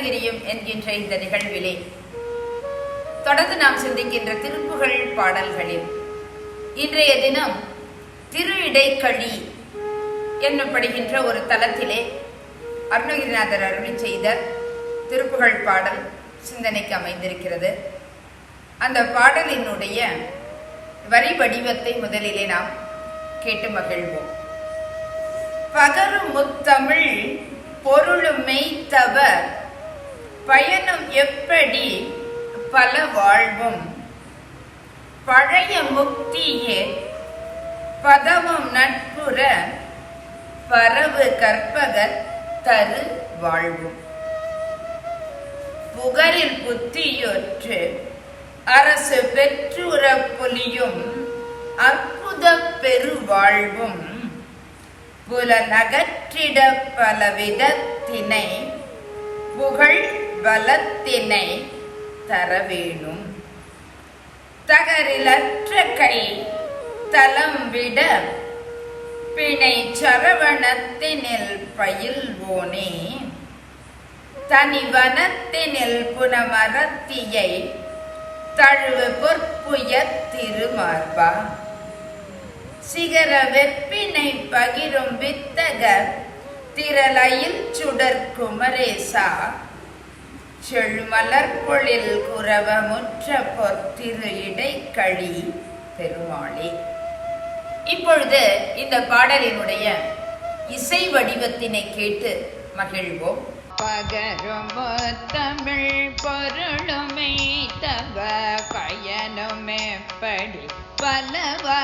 அழகனும் என்கின்ற இந்த நிகழ்விலே தொடர்ந்து நாம் சிந்திக்கின்ற திருப்புகள் பாடல்களில் இன்றைய தினம் திரு இடைக்கழி என்னப்படுகின்ற ஒரு தலத்திலே அருணகிரிநாதர் அருளி செய்த திருப்புகழ் பாடல் சிந்தனைக்கு அமைந்திருக்கிறது. அந்த பாடலினுடைய வரி வடிவத்தை முதலிலே நாம் கேட்டு மகிழ்வோம். பகரும் முத்தமிழ் பொருளும் தவ பயணம் எப்படி பல வாழ்வும் பழைய முக்தியே பதவும் நட்புற பரவு கற்பக தரு வாழ்வும். புகரில் புத்தியொற்று அரசு பெற்றுற புலியும் அற்புத பெருவாழ்வும் புலநகற்றிட பலவிதத்தினை புகழ் வளத்தினை தர வேணும். தகரிலற்ற கை தலம் விட பிணை சரவணத்தினில் பயில்வோனே. தனிவனத்தினில் புனமரத்தியை தழுவு பொற்புய திருமார்பா. சிகர வெப்பினை பகிரும் வித்தக திரளையில் சுடர் குமரேசா. செழுமலர் பொழில் குரவ முற்ற பொத்திரு இடைக்கழி பெருமாளே. இப்பொழுது இந்த பாடலினுடைய இசை வடிவத்தினை கேட்டு மகிழ்வோம். பகரும் தமிழ் பொருளுமை தவ பயனும் எப்படி பலவா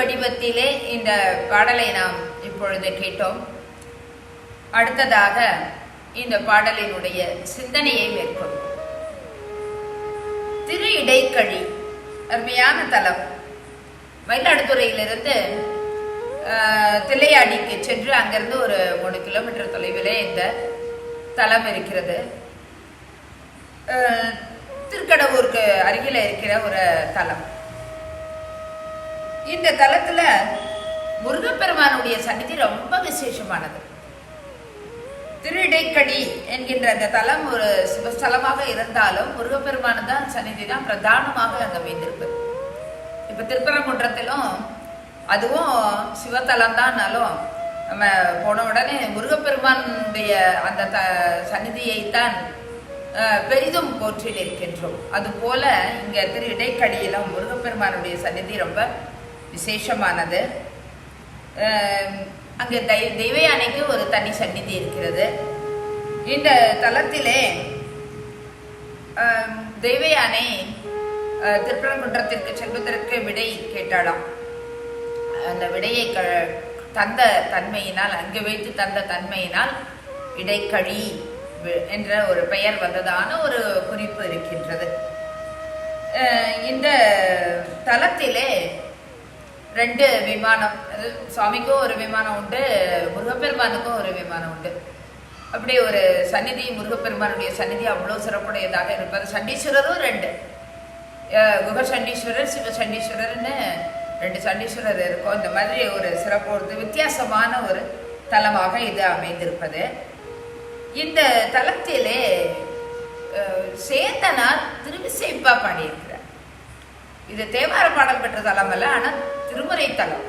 வடிவத்திலே இந்த பாடலை நாம் இப்பொழுது கேட்டோம். அடுத்ததாக இந்த பாடலினுடைய சிந்தனையை மேற்கொள்வோம் திரு இடைக்கழி அருமையான தலம். மயிலாடுதுறையிலிருந்து தில்லையாடிக்கு சென்று அங்கிருந்து ஒரு மூணு கிலோமீட்டர் தொலைவிலே இந்த தலம் இருக்கிறது. திருக்கடவுருக்கு திருக்கடவூருக்கு அருகில் இருக்கிற ஒரு தலம். இந்த தலத்துல முருகப்பெருமானுடைய சன்னிதி ரொம்ப விசேஷமானது. திருஇடைக்கடி என்கின்ற அந்த தலம் ஒரு சிவஸ்தலமாக இருந்தாலும் முருகப்பெருமானு தான் சன்னிதி தான் பிரதானமாக அங்க அமைந்திருப்பது. இப்ப திருப்பரங்குன்றத்திலும் அதுவும் சிவத்தலம் தான்னாலும் நம்ம போன உடனே முருகப்பெருமானுடைய அந்த த சந்நிதியைத்தான் பெரிதும் போற்றி நிற்கின்றோம் அதுபோல இங்க திரு இடைக்கடியிலும் முருகப்பெருமானுடைய சந்நிதி ரொம்ப விசேஷமானது. அங்கே தெய் தெய்வ யானைக்கு ஒரு தனி சந்நிதி இருக்கிறது. இந்த தலத்திலே தெய்வ யானை திருப்பரங்குன்றத்திற்கு செல்வதற்கு விடை கேட்டாளாம். அந்த விடையை க தந்த தன்மையினால் அங்கே வைத்து தந்த தன்மையினால் இடைக்கழி என்ற ஒரு பெயர் வந்ததான ஒரு குறிப்பு இருக்கின்றது. இந்த தலத்திலே ரெண்டு விமானம் அது சுவாமிக்கும் ஒரு விமானம் உண்டு முருகப்பெருமானுக்கும் ஒரு விமானம் உண்டு. அப்படி ஒரு சந்நிதி முருகப்பெருமானுடைய சந்நிதி அவ்வளோ சிறப்புடையதாக இருப்பது. சண்டீஸ்வரரும் ரெண்டு. குக சண்டீஸ்வரர் சிவ சண்டீஸ்வரர்னு ரெண்டு சண்டீஸ்வரர் இருக்கும். இந்த மாதிரி ஒரு சிறப்பு ஒரு வித்தியாசமான ஒரு தலமாக இது அமைந்திருப்பது. இந்த தலத்திலே சேந்தனார் திருவிசைப்பா பாடியிருக்கு இது தேவார பாடல் பெற்ற தலம் அல்ல ஆனால் திருமுறை தலம்.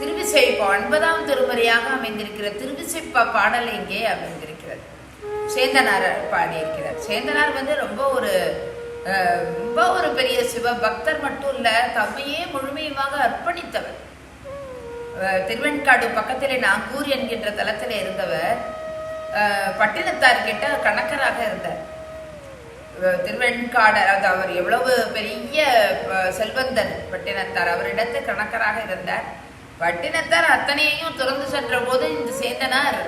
திருவிசைப்பா ஒன்பதாம் திருமுறையாக அமைந்திருக்கிற திருவிசைப்பா பாடல் இங்கே அமைந்திருக்கிறது. சேந்தனார் பாடியிருக்கிறார். சேந்தனார் வந்து ரொம்ப ஒரு ரொம்ப ஒரு பெரிய சிவ பக்தர் மட்டும் இல்ல தம்மையே முழுமையுமாக அர்ப்பணித்தவர். திருவெண்காடு பக்கத்திலே நாங்கூர் என்கின்ற தலத்திலே இருந்தவர். பட்டினத்தார் பட்டினத்தார்கிட்ட கணக்கராக இருந்தார். திருவெண்காடு அதாவது அவர் எவ்வளவு பெரிய செல்வந்தன் செல்வந்தர் பட்டினத்தார் அவரிடத்து கணக்கராக இருந்தார். பட்டினத்தார் அத்தனையையும் துறந்து சென்ற போது இந்த சேந்தனார்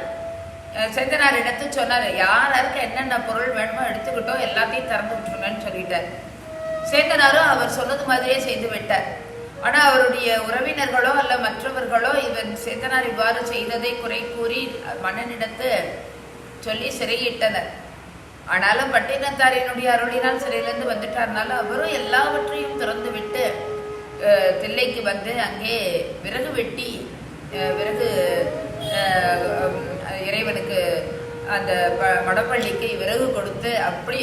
சேந்தனார் இடத்து சொன்னார் யாராருக்கு என்னென்ன பொருள் வேணுமோ எடுத்துக்கிட்டோம் எல்லாத்தையும் திறந்து விட்டுருங்கன்னு சொல்லிட்டார். சேந்தனாரும் அவர் சொன்னது மாதிரியே செய்து விட்டார். ஆனால் அவருடைய உறவினர்களோ அல்ல மற்றவர்களோ இவன் சேந்தனார் இவ்வாறு செய்ததை குறை கூறி மன்னனிடத்து சொல்லி சிறையிட்டனர். ஆனாலும் பட்டினத்தாரினுடைய அருளினால் சிறையிலிருந்து வந்துட்டார்னால அவரும் எல்லாவற்றையும் திறந்து விட்டு தில்லைக்கு வந்து அங்கே விறகு வெட்டி விறகு இறைவனுக்கு அந்த ப- மடப்பள்ளிக்கு விறகு கொடுத்து அப்படி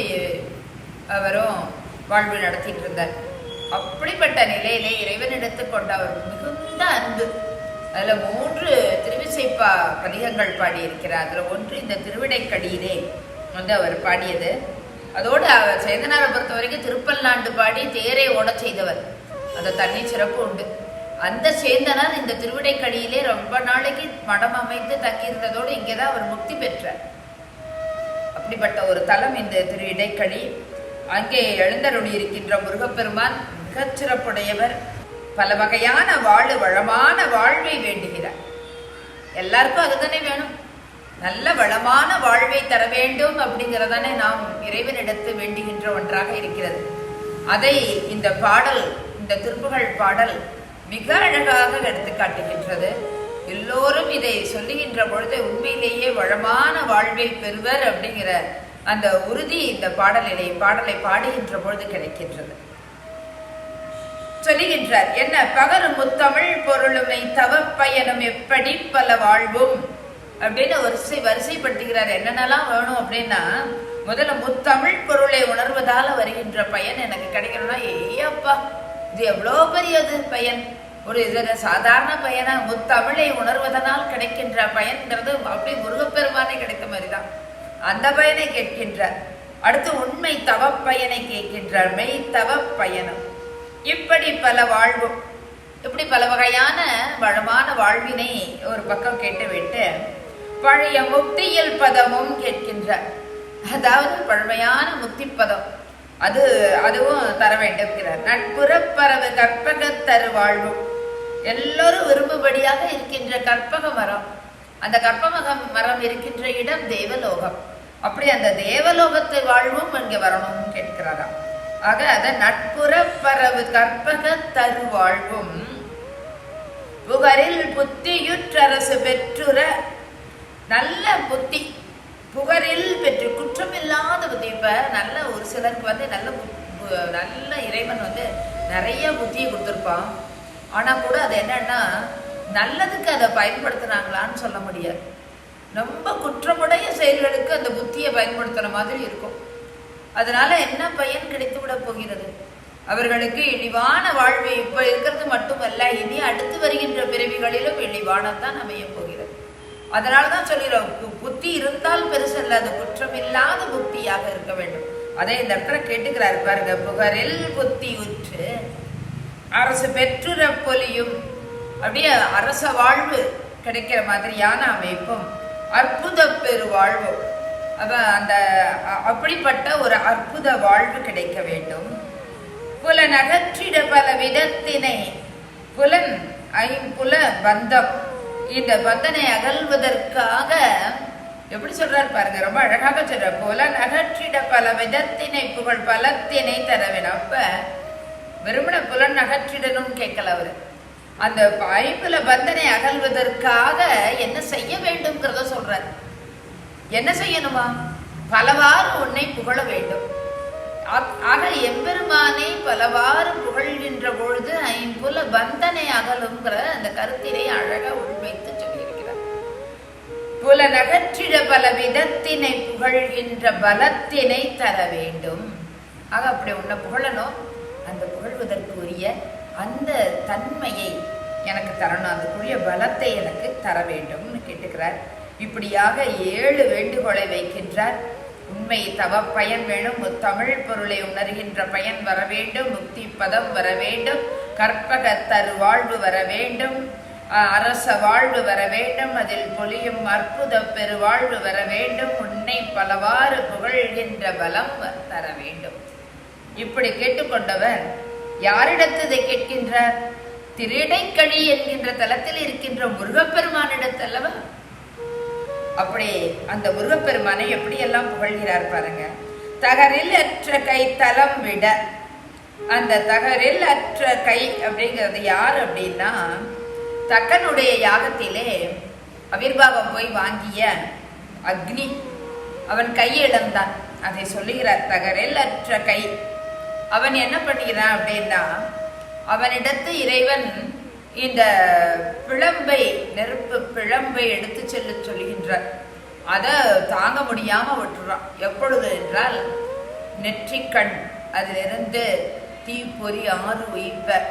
அவரும் வாழ்வு நடத்திட்டு இருந்தார் அப்படிப்பட்ட நிலையிலே இறைவனிடத்து கொண்ட அவர் மிகுந்த அன்பு. அதில் மூன்று திருவிசைப்பா பதிகங்கள் பாடியிருக்கிறார். அதில் ஒன்று இந்த திருவிடைக்கடியிலே வந்து அவர் பாடியது. அதோடு அவர் சேந்தனாரை பொறுத்த வரைக்கும் திருப்பல்லாண்டு பாடி தேரை ஓடச் செய்தவர். அந்த தண்ணி சிறப்பு உண்டு. அந்த சேந்தனார் இந்த திருவிடைக்கடியிலே ரொம்ப நாளைக்கு மடம் அமைத்து தங்கியிருந்ததோடு இங்கேதான் அவர் முக்தி பெற்றார். அப்படிப்பட்ட ஒரு தலம் இந்த திரு இடைக்கழி அங்கே எழுந்தருளி இருக்கின்ற முருகப்பெருமான் மிகச்சிறப்புடையவர் பல வகையான வாழ் வளமான வாழ்வை வேண்டுகிறார். எல்லாருக்கும் அதுதானே வேணும். நல்ல வளமான வாழ்வை தர வேண்டும் அப்படிங்கிறதானே நாம் இறைவனிடத்து வேண்டுகின்ற ஒன்றாக இருக்கிறது. அதை இந்த பாடல் இந்த திருப்புகழ் பாடல் மிக அழகாக எடுத்து காட்டுகின்றது எல்லோரும் இதை சொல்லுகின்ற பொழுது உண்மையிலேயே வளமான வாழ்வை பெறுவர் அப்படிங்கிற அந்த உறுதி இந்த பாடலிலே பாடலை பாடுகின்ற பொழுது கிடைக்கின்றது. சொல்லுகின்றார் என்ன பகரும் முத்தமிழ் பொருளுமை தவப்பயனும் எப்படி பல வாழ்வும் அப்படின்னு வரிசை வரிசைப்படுத்துகிறார். என்னென்னலாம் வேணும் அப்படின்னா முதல்ல முத்தமிழ் பொருளை உணர்வதால வருகின்ற பயன் எனக்கு கிடைக்கணும்னா ஏப்பா இது எவ்வளோ பெரியது பயன்? ஒரு இது சாதாரண பயனா? முத்தமிழை உணர்வதனால் கிடைக்கின்ற பயன்கிறது அப்படி முருகப்பெருமானே கிடைத்த மாதிரிதான். அந்த பயனை கேட்கின்றார். அடுத்து உண்மை தவப்பயனை கேட்கின்றார். மெய் தவப்பயனம் இப்படி பல வாழ்வும் இப்படி பல வகையான வளமான வாழ்வினை ஒரு பக்கம் கேட்டுவிட்டு பழைய முக்தியில் பதமும் கேட்கின்றார். அதாவது பழமையான முக்தி பதம் அது அதுவும் தர வேண்டும்கிறார் நட்புறப்பறவு கற்பக தரு வாழ்வும் எல்லோரும் விரும்பும்படியாக இருக்கின்ற கற்பக மரம். அந்த கற்பக மரம் இருக்கின்ற இடம் தேவலோகம். அப்படி அந்த தேவலோகத்தை வாழ்வும் அங்கே வரணும் கேட்கிறாராம். ஆக அத நட்புறப்பறவு கற்பக தரு வாழ்வும் புகரில் புத்தியுற்றரசு பெற்றுற நல்ல புத்தி. புகரில் பெற்று குற்றமில்லாத புத்தி இப்ப நல்ல ஒரு சிலருக்கு வந்து நல்ல நல்ல இறைவன் வந்து நிறைய புத்தியை கொடுத்துருப்பான். ஆனா கூட அது என்னன்னா நல்லதுக்கு அதை பயன்படுத்துனாங்களான்னு சொல்ல முடியாது. ரொம்ப குற்றமுடைய செயல்களுக்கு அந்த புத்தியை பயன்படுத்துற மாதிரி இருக்கும். அதனால என்ன பயன் கிடைத்து விட போகிறது? அவர்களுக்கு இழிவான வாழ்வு இப்ப இருக்கிறது மட்டுமல்ல இனி அடுத்து வருகின்ற பிறவிகளிலும் இழிவானத்தான் அமைய போகிறது. அதனால தான் சொல்லிடுறோம் புத்தி இருந்தால் பெருசல்ல அது குற்றமில்லாத புத்தியாக இருக்க வேண்டும். அதை இந்த இடத்துல கேட்டுக்கிறார் பாருங்க புகரில் புத்தி உற்று அரசு பெற்றுற பொலியும் அப்படியே அரச வாழ்வு கிடைக்கிற மாதிரியான அமைப்பும் அற்புத பெருவாழ்வும். அவ அந்த அ- அப்படிப்பட்ட ஒரு அற்புத வாழ்வு கிடைக்க வேண்டும். புலன் அகற்றிட பல விதத்தினை புலன் ஐம்புல பந்தம். இந்த பந்தனை அகல்வதற்காக எப்படி சொல்றார் பாருங்க ரொம்ப அழகாக சொல்ற புலன் நகற்றிட பல விதத்தினை புகழ் பலத்தினை தர அப்ப வெறுமன புலன் நகற்றிடணும் கேட்கல அவரு. அந்த வாய்ப்புல பந்தனை அகல்வதற்காக என்ன செய்ய வேண்டும்ங்கிறத சொல்றார். என்ன செய்யணுமா? பலவாறு உன்னை புகழ வேண்டும். ஆக எம்பெருமானை பலவாறு புகழ்கின்ற பொழுது ஐம்புல பந்தனை அகலுங்கிற அந்த கருத்தினை அழகாக உள்வைத்து சொல்லியிருக்கிறார். புல நகற்றிட பல விதத்தினை புகழ்கின்ற பலத்தினை தர வேண்டும். ஆக அப்படி உன்னை புகழணும். அந்த புகழ்வதற்கு உரிய அந்த தன்மையை எனக்கு தரணும். அதுக்குரிய பலத்தை எனக்கு தர வேண்டும்னு கேட்டுக்கிறார். இப்படியாக ஏழு வேண்டுகோளை வைக்கின்றார். உண்மை தவ பயன் வேணும். முத்தமிழ் பொருளை உணர்கின்ற பயன் வர வேண்டும். முக்தி பதம் வர வேண்டும். கற்பக தரு வாழ்வு வர வேண்டும். அரச வாழ்வு வர வேண்டும். அதில் பொலியும் அற்புத பெருவாழ்வு வர வேண்டும். உன்னை பலவாறு புகழ்கின்ற பலம் வ- தர வேண்டும். இப்படி கேட்டுக்கொண்டவர் யாரிடத்து இதை கேட்கின்றார்? திருடைக்கழி என்கின்ற தலத்தில் இருக்கின்ற முருகப்பெருமானிடத்தல்லவா? அப்படி அந்த முருகப்பெருமானை எப்படியெல்லாம் புகழ்கிறார் பாருங்க. தகரில் அற்ற கை தலம் விட அந்த தகரில் அற்ற கை அப்படிங்கிறது யார் அப்படின்னா தக்கனுடைய யாகத்திலே அவிர்வாகம் போய் வாங்கிய அக்னி. அவன் கையிழந்தான் அதை சொல்லுகிறார் தகரில் அற்ற கை. அவன் என்ன பண்ணுகிறான் அப்படின்னா அவனிடத்து இறைவன் இந்த பிழம்பை நெருப்பு பிழம்பை எடுத்து செல்ல சொல்கின்றார். அதை தாங்க முடியாம விட்டுறான். எப்பொழுது என்றால் நெற்றிக்கண் அதிலிருந்து தீப்பொறி ஆறு உயிர்ப்ப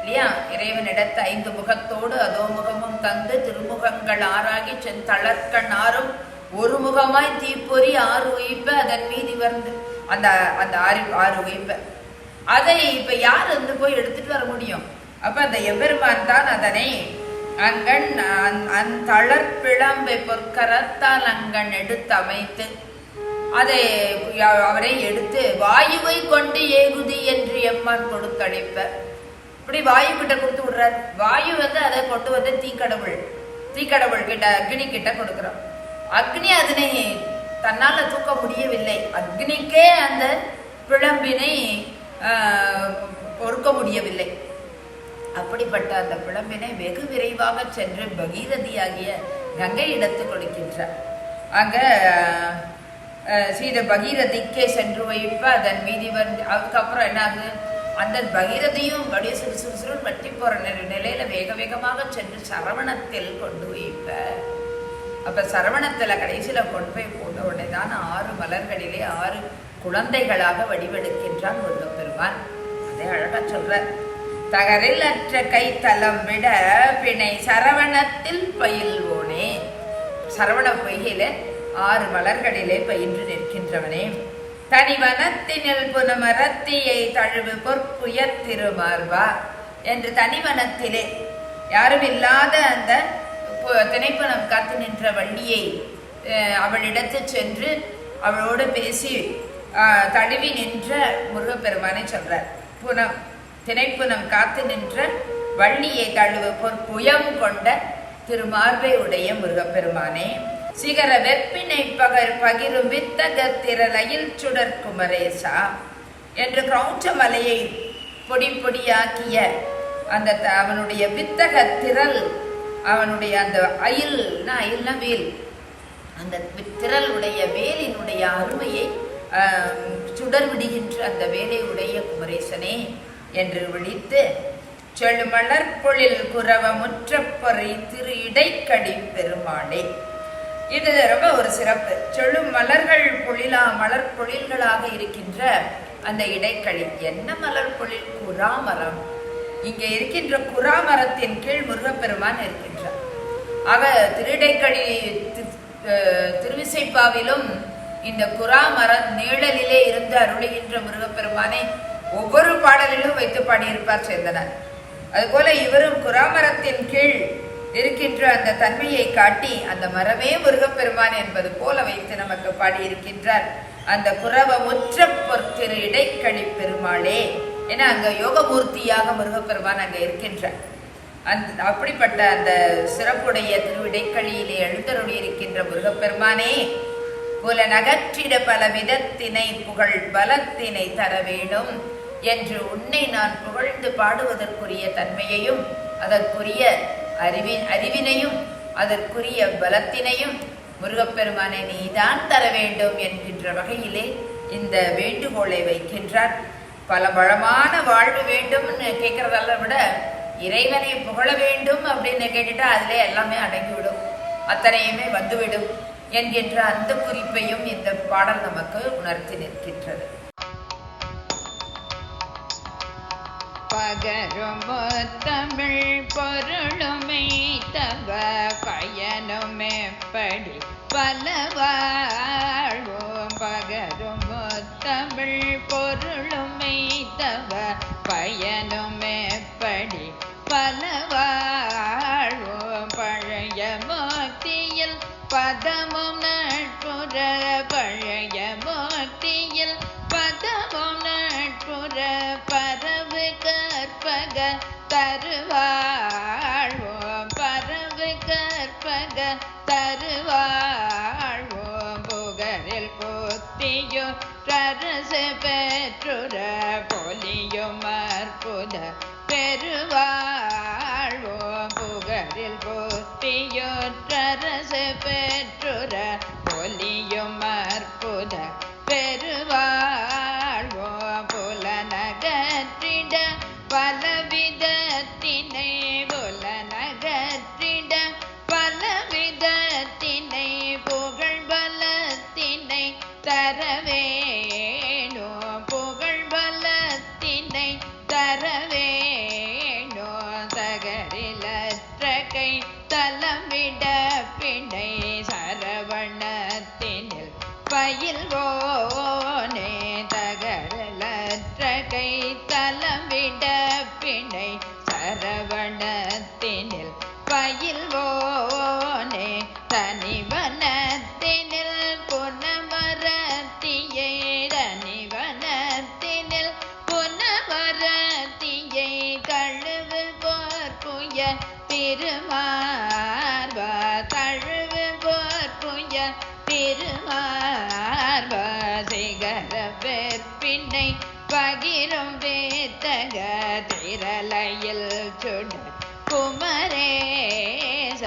இல்லையா? இறைவனிடத்து ஐந்து முகத்தோடு அதோ முகமும் தந்து திருமுகங்கள் ஆறாகி செந்தளர்கண் ஆறும் ஒரு முகமாய் தீப்பொறி ஆறு உயிப்ப அதன் மீதி வந்து அந்த அந்த ஆறு ஆறு உயிப்ப அதை இப்ப யார் வந்து போய் எடுத்துட்டு வர முடியும்? அப்போ அந்த எம்பெருமான் தான் அதனை அங்கண் அந்- அந்தளர் பொற்கரத்தால் அங்கண் எடுத்து அமைத்து அதை அவரை எடுத்து வாயுவை கொண்டு ஏகுதி என்று எம்மான் கொடுத்தளிப்ப இப்படி வாயு கிட்ட கொடுத்து விடுறார். வாயு வந்து அதை கொண்டு வந்து தீக்கடவுள் தீக்கடவுள் கிட்ட அக்னி கிட்ட கொடுக்குறோம். அக்னி அதனை தன்னால தூக்க முடியவில்லை. அக்னிக்கே அந்த பிழம்பினை பொறுக்க முடியவில்லை. அப்படிப்பட்ட அந்த பிழம்பினை வெகு விரைவாக சென்று பகீரதியாகிய கங்கை இடத்து கொடுக்கின்றார் அங்க சீத பகீரதிக்கே சென்று வைப்ப அதன் மீதி வந்து அதுக்கப்புறம் என்ன ஆகுது அந்த பகீரதியும் அப்படியே சிறு சிறு வட்டி போற நிலை- நிலையில வேக வேகமாக சென்று சரவணத்தில் கொண்டு வைப்ப அப்ப சரவணத்துல கடைசியில கொண்டு போய் போட்ட உடனே தான் ஆறு மலர்களிலே ஆறு குழந்தைகளாக வடிவெடுக்கின்றான் முருகப்பெருமான் அதே அழகா சொல்ற. தகரில் அற்ற கை தலம் விட பிணை சரவணத்தில் பயில்வோனே. சரவண பொய்கையில ஆறு மலர்களிலே பயின்று நிற்கின்றவனே. தனிவனத்தினில் புனமரத்தியை தழுவு பொற்புயர் திருமார்வா என்று தனிவனத்திலே யாரும் இல்லாத அந்த திணைப்பணம் காத்து நின்ற வள்ளியை அவளிடத்து சென்று அவளோடு பேசி தழுவி நின்ற முருகப்பெருமானை சொல்றார். புனம் திணைப்புனம் காத்து நின்ற வள்ளியை தழுவ பொற்புயம் கொண்ட திருமார்பை உடைய முருகப்பெருமானே. சிகர வெப்பினை பகர் பகிரும் வித்தக திரலையில் சுடர் குமரேசா என்று கிரௌச்ச மலையை பொடி பொடியாக்கிய அந்த த- அவனுடைய வித்தக திரள் அவனுடைய அந்த அயில்னா அயில்னா வேல்? அந்த வி- திரளுடைய வேலினுடைய அருமையை சுடர் விடுகின்ற அந்த வேலை உடைய குமரேசனே. என்று விழித்து செழுமலர் பொழில் குரவ முற்றப்பொறை திரு இடைக்கடி பெருமாளே. இது ரொம்ப ஒரு சிறப்பு. செழு மலர்கள் பொழிலா மலர் பொழில்களாக இருக்கின்ற அந்த இடைக்களி என்ன மலர் பொழில்? குராமரம். இங்கே இருக்கின்ற குராமரத்தின் கீழ் முருகப்பெருமான் இருக்கின்றார். ஆக திருடைக்கழி தி- திருவிசைப்பாவிலும் இந்த குராமரம் நிழலிலே இருந்து அருளுகின்ற முருகப்பெருமானை ஒவ்வொரு பாடலிலும் வைத்து பாடியிருப்பார் சேந்தனர். அதுபோல இவரும் குராமரத்தின் கீழ் இருக்கின்ற அந்த தன்மையை காட்டி அந்த மரமே முருகப்பெருமான் என்பது போல வைத்து நமக்கு பாடியிருக்கின்றார். அந்த குரவமுற்ற பொற்திரு இடைக்கழி பெருமாளே என அங்க யோகமூர்த்தியாக முருகப்பெருமான் அங்க இருக்கின்றார். அந்த அப்படிப்பட்ட அந்த சிறப்புடைய திருவிடைக்கழியிலே எழுந்தருளி இருக்கின்ற முருகப்பெருமானே புல நகற்றிட பல விதத்தினை புகழ் பலத்தினை தர வேணும் என்று உன்னை நான் புகழ்ந்து பாடுவதற்குரிய தன்மையையும் அதற்குரிய அறிவின் அறிவினையும் அதற்குரிய பலத்தினையும் முருகப்பெருமானை நீதான் தர வேண்டும் என்கின்ற வகையிலே இந்த வேண்டுகோளை வைக்கின்றார். பல வளமான வாழ்வு வேண்டும்னு கேட்கறதால விட இறைவனை புகழ வேண்டும் அப்படின்னு கேட்டுட்டா அதிலே எல்லாமே அடங்கிவிடும். அத்தனையுமே வந்துவிடும் என்கின்ற அந்த குறிப்பையும் இந்த பாடல் நமக்கு உணர்த்தி நிற்கின்றது. பகரும் தமிழ் பொருளுமை தவ பயனுமே படி பலவா திருமார்பா தழுவு போர்ப்புய திருமார்பா சிகர வெற்பினை பகிரும் வேத்தக திரலையில் சுட குமரேச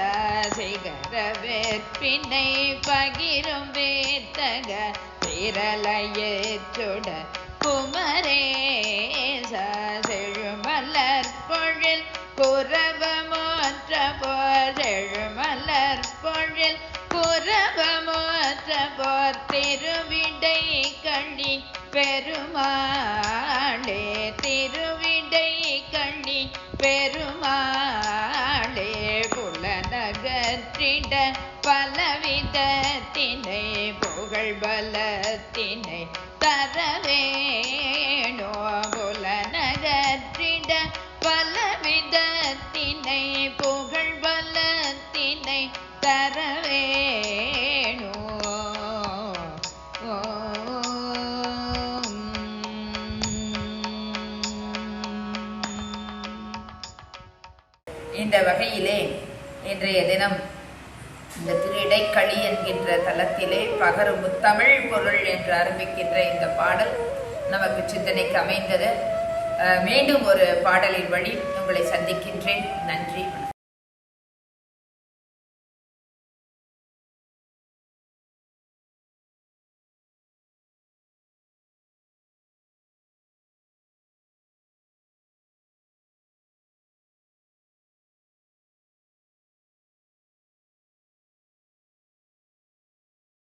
சிகர வெற்பினை பகிரும் வேத்தக திரளையில் சுட புறவமோற்ற போர் திருவிடை கண்டி பெருமா இந்த வகையிலே இன்றைய தினம் இந்த திரு இடைக்களி என்கின்ற தலத்திலே பகரு முத்தமிழ் பொருள் என்று ஆரம்பிக்கின்ற இந்த பாடல் நமக்கு சிந்தனைக்கு அமைந்தது. மீண்டும் ஒரு பாடலின் வழி உங்களை சந்திக்கின்றேன். நன்றி வணக்கம்.